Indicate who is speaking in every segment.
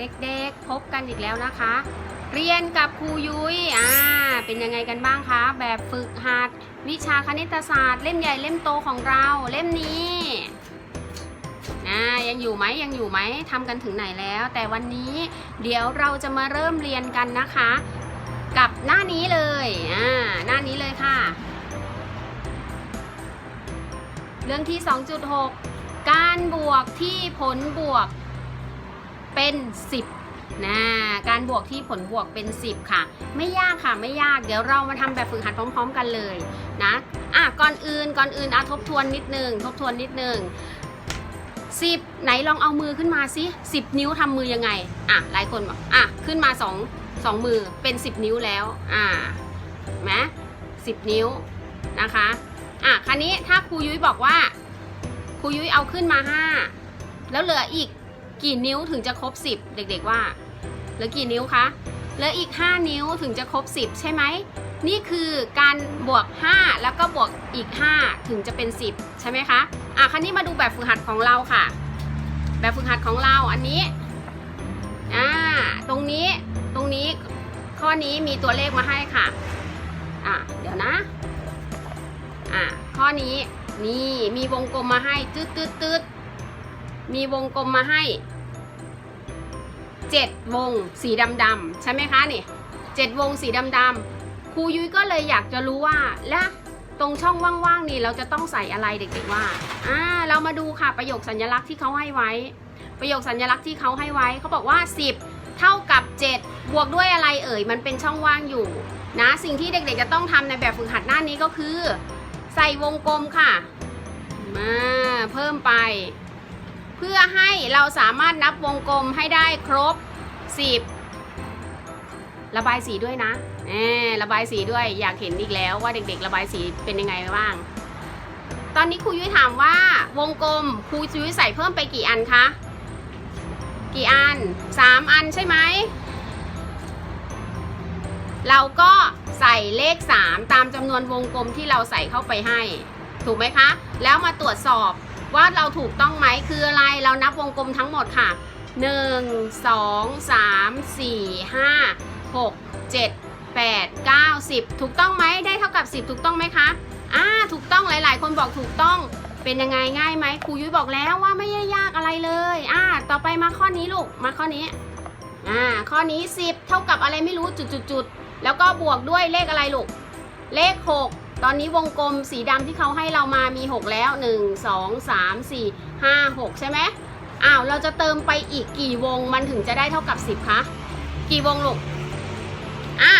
Speaker 1: เด็กๆ พบกันอีกแล้วนะคะ เรียนกับครูยุ้ยอ่าเป็นยังไงกันบ้างคะ แบบฝึกหัดวิชาคณิตศาสตร์เล่มใหญ่เล่มโตของเราเล่มนี้อ่ายังอยู่ไหมยังอยู่ไหมทำกันถึงไหนแล้ว แต่วันนี้เดี๋ยวเราจะมาเริ่มเรียนกันนะคะ กับหน้านี้เลยอ่าหน้านี้เลยค่ะ เรื่องที่ 2.6 การบวกที่ผลบวก เป็น 10นะการบวกที่ผลบวกเป็น 10 ค่ะ ไม่ยากค่ะไม่ยากเดี๋ยวเรามาทำแบบฝึกหัดพร้อม ๆ กันเลยนะอะก่อนอื่นก่อนอื่นเอาทบทวนนิดนึงทบทวนนิดนึงสิบไหนลองเอามือขึ้นมาสิสิบนิ้วทำมือยังไงอะหลายคนบอกอะขึ้นมาสองสองมือเป็น10นิ้วแล้วอ่าไหมสิบนิ้วนะคะอะคันนี้ถ้าครูยุ้ยบอกว่าครูยุ้ยเอาขึ้นมา5แล้วเหลืออีก กี่นิ้วถึงจะครบ 10 เด็กๆว่าเหลือกี่นิ้วคะเหลืออีก 5 นิ้วถึงจะครบ 10 ใช่ไหมนี่คือการบวก 5 แล้วก็บวกอีก 5 ถึงจะเป็น 10 ใช่ไหมคะอะคันนี้มาดูแบบฝึกหัดของเราค่ะ แบบฝึกหัดของเราอันนี้อ่าตรงนี้ตรงนี้ข้อนี้มีตัวเลขมาให้ค่ะอะเดี๋ยวนะอะข้อนี้นี่มีวงกลมมาให้ตืดตืดตืดมีวงกลมมาให้ เจ็ดวงสีดำดำๆใช่ไหมคะนี่เจ็ดวงสีดำดำๆครูยุ้ยก็เลยอยากจะรู้ว่าและตรงช่องว่างๆนี่เราจะต้องใส่อะไรเด็กๆว่าอ่าเรามาดูค่ะประโยคสัญลักษณ์ที่เขาให้ไว้ ประโยคสัญลักษณ์ที่เขาให้ไว้เขาบอกว่า 10 เท่ากับ 7 บวกด้วยอะไรเอ่ยมันเป็นช่องว่างอยู่นะสิ่งที่เด็กๆจะต้องทำในแบบฝึกหัดหน้านี้ก็คือ ใส่วงกลมค่ะมาเพิ่มไป เพื่อให้เราสามารถนับวงกลมให้ได้ครบ 10 ระบายสีด้วยนะแหมระบายสีด้วยอยากเห็นอีกแล้วว่าเด็กๆ ระบายสีเป็นยังไงบ้าง ตอนนี้ครูยุ้ยถามว่าวงกลมครูยุ้ยใส่เพิ่มไปกี่อันคะ กี่อัน 3 อันใช่ไหมเราก็ใส่เลข 3 ตามจำนวนวงกลมที่เราใส่เข้าไปให้ ถูกไหมคะ แล้วมาตรวจสอบ ว่าเราถูกต้องไหมคืออะไรเรานับวงกลมทั้งหมดค่ะ 1 2 3 4 5 6 7 8 9 10 ถูกต้องไหมได้เท่ากับ 10 ถูกต้องไหมคะอ่าถูกต้องหลาย ๆ คนบอกถูกต้องเป็นยังไงง่ายไหมครูยุ้ยบอกแล้วว่าไม่ยากอะไรเลยอ่าต่อไปมาข้อนี้ลูกมาข้อนี้อ่าข้อนี้ 10 เท่ากับอะไรไม่รู้จุดๆแล้วก็บวกด้วยเลขอะไรลูกเลข 6 ตอนนี้วงกลมสีดำที่เขาให้เรามามี 6 แล้ว 1 2 3 4 5 6 ใช่ไหมอ้าวเราจะเติมไปอีกกี่วงมันถึงจะได้เท่ากับ 10คะกี่วงลูกอะ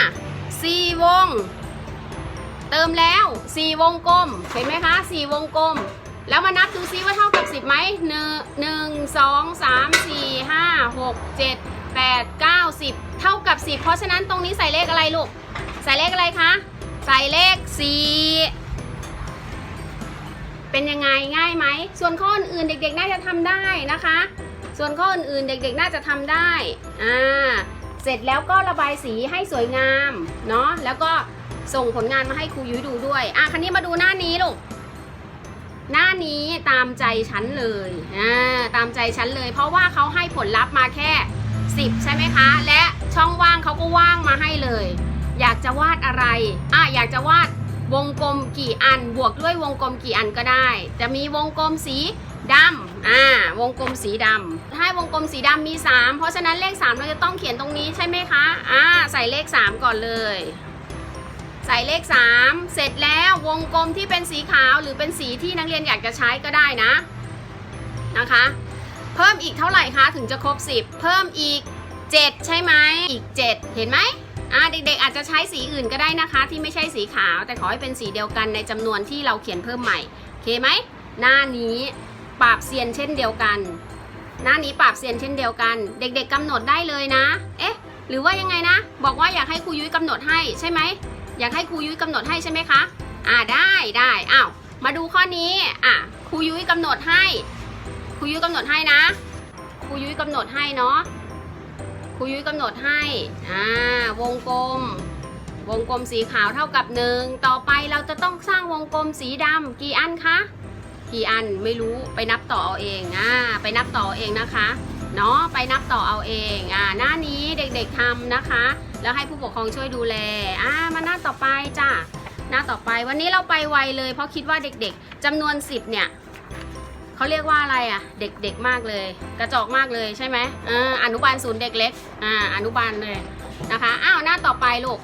Speaker 1: 4วง เติมแล้ว4วงกลมเห็นไหมคะ4วงกลม แล้วมานับดูซิว่าเท่ากับ10ไหมหนึ่งหนึ่งสองสามสี่ห้าหกเจ็ดแปดเก้าสิบเท่ากับ10เพราะฉะนั้นตรงนี้ใส่เลขอะไรลูก ใส่เลขอะไรคะ ใส่เลข 4 เป็นยังไงง่ายไหม ส่วนข้ออื่นๆเด็กๆ น่าจะทำได้นะคะ ส่วนข้ออื่นๆ เด็กๆ น่าจะทำได้ อ่า เสร็จแล้วก็ระบายสีให้สวยงาม เนาะ แล้วก็ส่งผลงานมาให้ครูยุ้ยดูด้วย อะคันนี้มาดูหน้านี้ลูก หน้านี้ตามใจฉันเลย อ่า ตามใจฉันเลย เพราะว่าเขาให้ผลลัพธ์มาแค่ 10 ใช่ไหมคะ และช่องว่างเขาก็ว่างมาให้เลย อยากจะวาดอะไรอะอยากจะวาดวงกลมกี่อัน บวกด้วยวงกลมกี่อันก็ได้ จะมีวงกลมสีดำอ่าวงกลมสีดำถ้าวงกลมสีดำมี 3 เพราะฉะนั้นเลข 3 เราจะต้องเขียนตรงนี้ใช่ไหมคะอ่าใส่เลข 3 ก่อนเลย ใส่เลข 3 เสร็จแล้ววงกลมที่เป็นสีขาวหรือเป็นสีที่นักเรียนอยากจะใช้ก็ได้นะนะคะ เพิ่มอีกเท่าไหร่คะถึงจะครบ 10 เพิ่มอีก 7 ใช่ไหมอีก 7 เห็นไหม อ่าเด็กๆอาจจะใช้สีอื่นก็ได้นะคะ ที่ไม่ใช่สีขาว แต่ขอให้เป็นสีเดียวกันในจำนวนที่เราเขียนเพิ่มใหม่โอเคไหมหน้านี้ปราบเซียนเช่นเดียวกัน หน้านี้ปราบเซียนเช่นเดียวกัน เด็กๆกำหนดได้เลยนะ เอ๊ะ หรือว่ายังไงนะ บอกว่าอยากให้ครูยุ้ยกำหนดให้ใช่ไหมอยากให้ครูยุ้ยกำหนดให้ใช่ไหมคะอ่าได้ได้อ้าวมาดูข้อนี้อะครูยุ้ยกำหนดให้ครูยุ้ยกำหนดให้นะครูยุ้ยกำหนดให้เนาะ รูยุ้ยกำหนดให้อ่าวงกลม วงกลมสีขาวเท่ากับหนึ่งต่อไปเราจะต้องสร้างวงกลมสีดำกี่อันคะกี่อันไม่รู้ไปนับต่อเอาเองอ่าไปนับต่อเอาเองนะคะเนาะไปนับต่อเอาเองอ่าหน้านี้เด็กๆทำนะคะ แล้วให้ผู้ปกครองช่วยดูแลอ่ามาหน้าต่อไปจ้ะหน้าต่อไปวันนี้เราไปไวเลย เพราะคิดว่าเด็กๆจำนวน 10เนี่ย เขาเรียกว่าอะไรอะ เด็กๆมากเลย กระจอกมากเลยใช่ไหมอออนุบาลศูนย์เด็กเล็กอ่าอนุบาลเลยนะคะอ้าวหน้าต่อไปลูก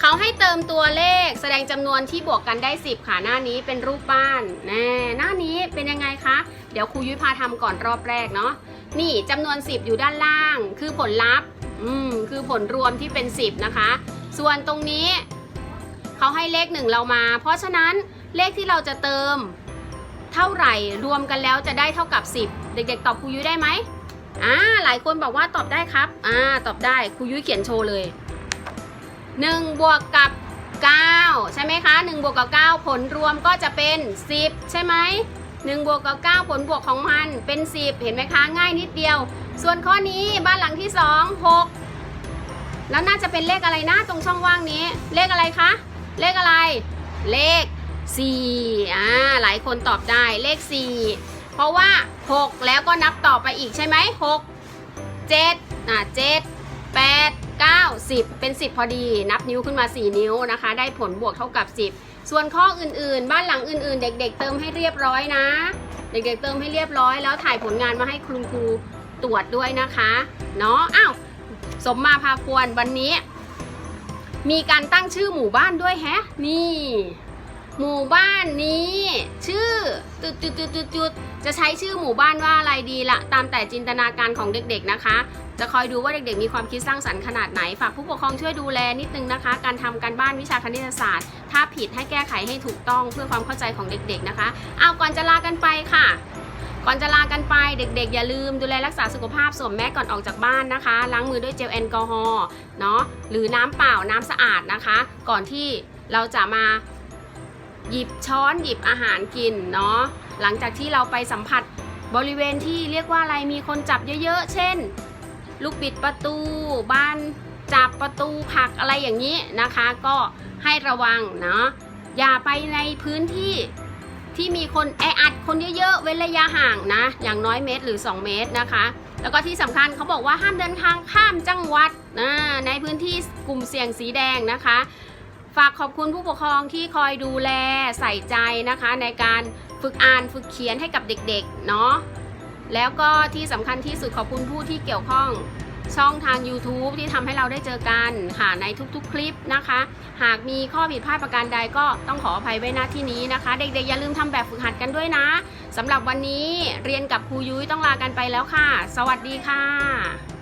Speaker 1: เขาให้เติมตัวเลขแสดงจำนวนที่บวกกันได้ 10 ค่ะ หน้านี้เป็นรูปบ้านแน่หน้านี้เป็นยังไงคะ เดี๋ยวครูยุ้ยพาทำก่อนรอบแรกเนาะนี่จำนวน 10 อยู่ด้านล่าง คือผลลัพธ์อืมคือผลรวมที่เป็น 10 นะคะ ส่วนตรงนี้เขาให้เลขหนึ่งเรามา เพราะฉะนั้นเลขที่เราจะเติม เท่าไหร่รวมกันแล้วจะได้เท่ากับ 10 เด็กๆ ตอบครูยุ้ยได้ไหมอ่าหลายคนบอกว่าตอบได้ครับอ่าตอบได้ครูยุ้ยเขียนโชว์เลย1บวกกับ9ใช่ไหมคะ1บวกกับ9ผลรวมก็จะเป็น 10 ใช่ไหม1บวกกับ9ผลบวกของมันเป็น 10 เห็นไหมคะง่ายนิดเดียว ส่วนข้อนี้บ้านหลังที่ 2 6 แล้วน่าจะเป็นเลขอะไรนะตรงช่องว่างนี้ เลขอะไรคะ เลขอะไร เลข 4อ่าหลายคนตอบได้เลข 4 เพราะว่า 6 แล้วก็นับต่อไปอีกใช่ไหม6 7อ่า7 8 9 10 เป็น 10 พอดี นับนิ้วขึ้นมา 4 นิ้วนะคะ ได้ผลบวกเท่ากับ 10 ส่วนข้ออื่นๆ บ้านหลังอื่นๆ เด็ก ๆ เติมให้เรียบร้อยนะ เด็กๆ เติมให้เรียบร้อยแล้วถ่ายผลงานมาให้คุณครูตรวจด้วยนะคะเนาะอ้าวสมมาพาควรวันนี้ มีการตั้งชื่อหมู่บ้านด้วยแฮะ นี่ หมู่บ้านนี้ ชื่อจุดจุดจุดจุดจุดจะใช้ชื่อหมู่บ้านว่าอะไรดีละตามแต่จินตนาการของเด็กๆนะคะ จะคอยดูว่าเด็กๆ มีความคิดสร้างสรรค์ขนาดไหน ฝากผู้ปกครองช่วยดูแลนิดนึงนะคะ การทำการบ้านวิชาคณิตศาสตร์ ถ้าผิดให้แก้ไขให้ถูกต้องเพื่อความเข้าใจของเด็กๆนะคะเอาก่อนจะลากันไปค่ะก่อนจะลากันไปเด็กๆ อย่าลืมดูแลรักษาสุขภาพสวมแมสก่อนออกจากบ้านนะคะ ล้างมือด้วยเจลแอลกอฮอล์เนาะหรือน้ำเปล่าน้ำสะอาดนะคะ ก่อนที่เราจะมา หยิบช้อนหยิบอาหารกินเนาะหลังจากที่เราไปสัมผัสบริเวณที่เรียกว่าอะไรมีคนจับเยอะๆ เช่น ลูกบิดประตูบ้านจับประตูผักอะไรอย่างนี้นะคะ ก็ให้ระวังเนาะอย่าไปในพื้นที่ที่มีคนแออัดคนเยอะๆ เว้นระยะห่างนะ อย่างน้อยเมตรหรือ 2 เมตรนะคะ แล้วก็ที่สำคัญเขาบอกว่าห้ามเดินทางข้ามจังหวัดนะในพื้นที่กลุ่มเสี่ยงสีแดงนะคะ ฝากขอบคุณผู้ปกครองที่คอยดูแลใส่ใจนะคะ ในการฝึกอ่านฝึกเขียนให้กับเด็กๆเนาะแล้วก็ที่สำคัญที่สุดขอบคุณผู้ที่เกี่ยวข้องช่องทาง YouTube ที่ทำให้เราได้เจอกันค่ะในทุกๆ คลิปนะคะ หากมีข้อผิดพลาดประการใดก็ต้องขออภัยไว้ณที่นี้นะคะ เด็กๆ อย่าลืมทำแบบฝึกหัดกันด้วยนะสำหรับวันนี้เรียนกับครูยุ้ยต้องลากันไปแล้วค่ะ สวัสดีค่ะ